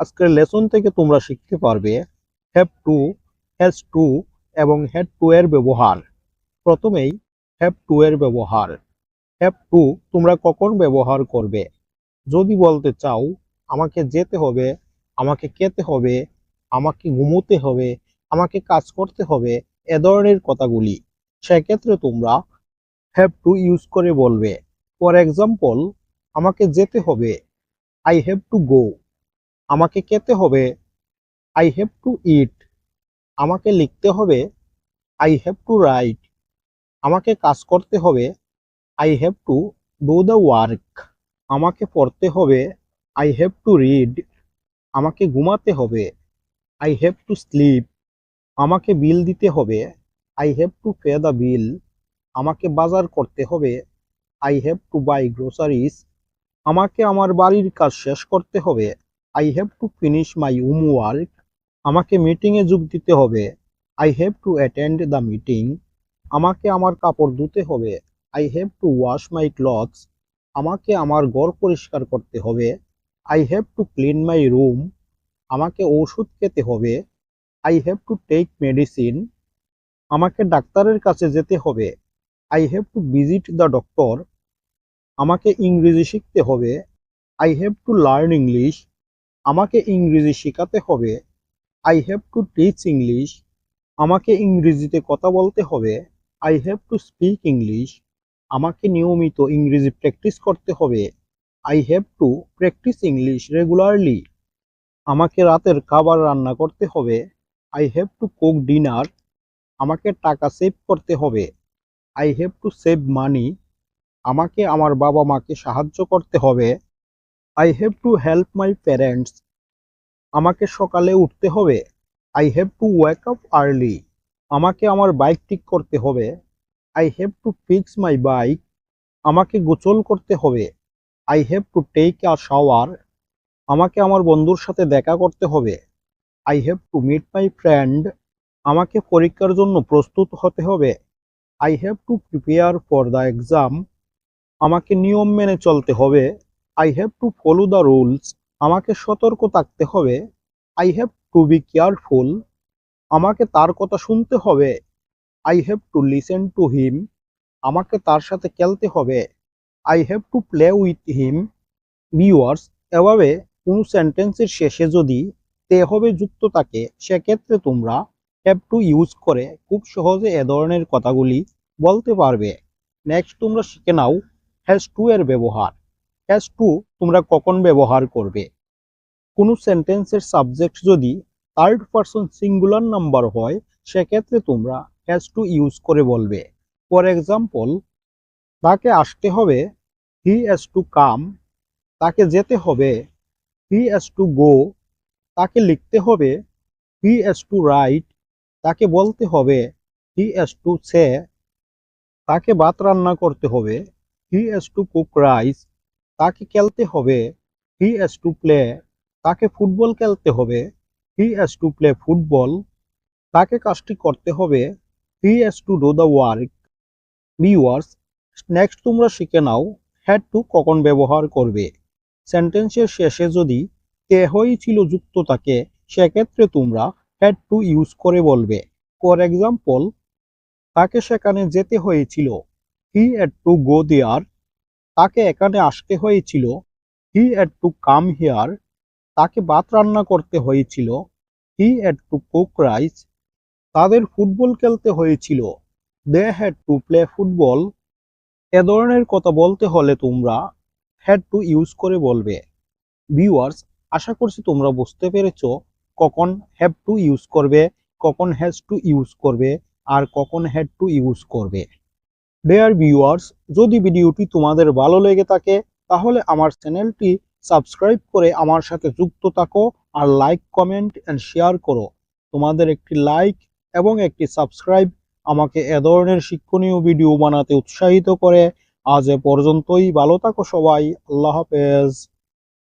আজকের লেসন থেকে তোমরা শিখতে পারবে হ্যাভ টু, হ্যাজ টু এবং হ্যাড টু এর ব্যবহার। প্রথমেই হ্যাভ টু এর ব্যবহার। হ্যাভ টু তোমরা কখন ব্যবহার করবে? যদি বলতে চাও, আমাকে যেতে হবে, আমাকে খেতে হবে, আমাকে ঘুমোতে হবে, আমাকে কাজ করতে হবে, এ ধরনের কথাগুলি। সেক্ষেত্রে তোমরা হ্যাভ টু ইউজ করে বলবে। ফর এক্সাম্পল, আমাকে যেতে হবে। I have to go. আমাকে খেতে হবে। আই হ্যাভ টু ইট আমাকে লিখতে হবে। আই হ্যাভ টু রাইট আমাকে কাজ করতে হবে। I have to do the work আমাকে পড়তে হবে। আই হ্যাভ টু রিড আমাকে ঘুমাতে হবে। আই হ্যাভ টু স্লিপ আমাকে বিল দিতে হবে। I have to pay the bill আমাকে বাজার করতে হবে। I have to buy groceries আমাকে আমার বাড়ির কাজ শেষ করতে হবে। I have to finish my homework আমাকে মিটিংয়ে যোগ দিতে হবে। I have to attend the meeting আমাকে আমার কাপড় ধুতে হবে। I have to wash my clothes আমাকে আমার ঘর পরিষ্কার করতে হবে। I have to clean my room আমাকে ওষুধ খেতে হবে। I have to take medicine আমাকে ডাক্তারের কাছে যেতে হবে। I have to visit the doctor আমাকে ইংরেজি শিখতে হবে। I have to learn English আমাকে ইংরেজি শেখাতে হবে। I have to teach English আমাকে ইংরেজিতে কথা বলতে হবে। I have to speak English আমাকে নিয়মিত ইংরেজি প্র্যাকটিস করতে হবে। I have to practice English regularly আমাকে রাতের খাবার রান্না করতে হবে। I have to cook dinner আমাকে টাকা সেভ করতে হবে। I have to save money আমাকে আমার বাবা মাকে সাহায্য করতে হবে। I have to help my parents আমাকে সকালে উঠতে হবে। I have to wake up early আমাকে আমার বাইক ঠিক করতে হবে। I have to fix my bike আমাকে গোচল করতে হবে। I have to take a shower আমাকে আমার বন্ধুর সাথে দেখা করতে হবে। I have to meet my friend আমাকে পরীক্ষার জন্য প্রস্তুত হতে হবে। I have to prepare for the exam আমাকে নিয়ম মেনে চলতে হবে। I have to follow the rules আমাকে সতর্ক থাকতে হবে। I have to be careful আমাকে তার কথা শুনতে হবে। I have to listen to him আমাকে তার সাথে খেলতে হবে। I have to play with him viewers এভাবে কোনো সেন্টেন্সের শেষে যদি তে হবে যুক্ত থাকে, সেক্ষেত্রে তোমরা হ্যাভ টু ইউজ করে খুব সহজে এ ধরনের কথাগুলি বলতে পারবে। নেক্সট তোমরা শিখে নাও হ্যাজ টু এর ব্যবহার। হ্যাজ টু তোমরা কখন ব্যবহার করবে। কোনো সেন্টেন্সের সাবজেক্ট যদি থার্ড পারসন সিঙ্গুলার নাম্বার হয়, সেক্ষেত্রে তোমরা হ্যাজ টু ইউজ করে বলবে। ফর এক্সাম্পল তাকে আসতে হবে হি হ্যাজ টু কাম তাকে যেতে হবে হি হ্যাজ টু গো তাকে লিখতে হবে হি হ্যাজ টু রাইট তাকে বলতে হবে হি হ্যাজ টু সে তাকে ভাত রান্না করতে হবে he has to cook rice তাকে খেলতে হবে হি হ্যাজ টু প্লে তাকে ফুটবল খেলতে হবে he has to play football তাকে কাজটি করতে হবে he has to do the work viewers next তোমরা শিখে নাও হ্যাড টু কখন ব্যবহার করবে। সেন্টেন্সের শেষে যদি কেহই ছিল যুক্ত থাকে, সেক্ষেত্রে তোমরা হ্যাড টু ইউজ করে বলবে। ফর এক্সাম্পল তাকে সেখানে যেতে হয়েছিল হি হ্যাড টু গো দেয়ার তাকে এখানে আসতে হয়েছিল। He had to come here তাকে ভাত রান্না করতে হয়েছিল। He had to cook rice তাদের ফুটবল খেলতে হয়েছিল। They had to play football এ ধরনের কথা বলতে হলে তোমরা হ্যাড টু ইউজ করে বলবে। ভিউয়ার্স আশা করছি তোমরা বুঝতে পেরেছ কখন হ্যাভ টু ইউজ করবে, কখন হ্যাজ টু ইউজ করবে, আর কখন হ্যাড টু ইউজ করবে। ডেয়ার ভিউয়ার্স যদি ভিডিওটি তোমাদের ভালো লেগে থাকে, তাহলে আমার চ্যানেলটি সাবস্ক্রাইব করে আমার সাথে যুক্ত থাকো আর লাইক কমেন্ট অ্যান্ড শেয়ার করো। তোমাদের একটি লাইক এবং একটি সাবস্ক্রাইব আমাকে এ ধরনের শিক্ষণীয় ভিডিও বানাতে উৎসাহিত করে। আজ এ পর্যন্তই, ভালো থাকো সবাই, আল্লাহ হাফেজ।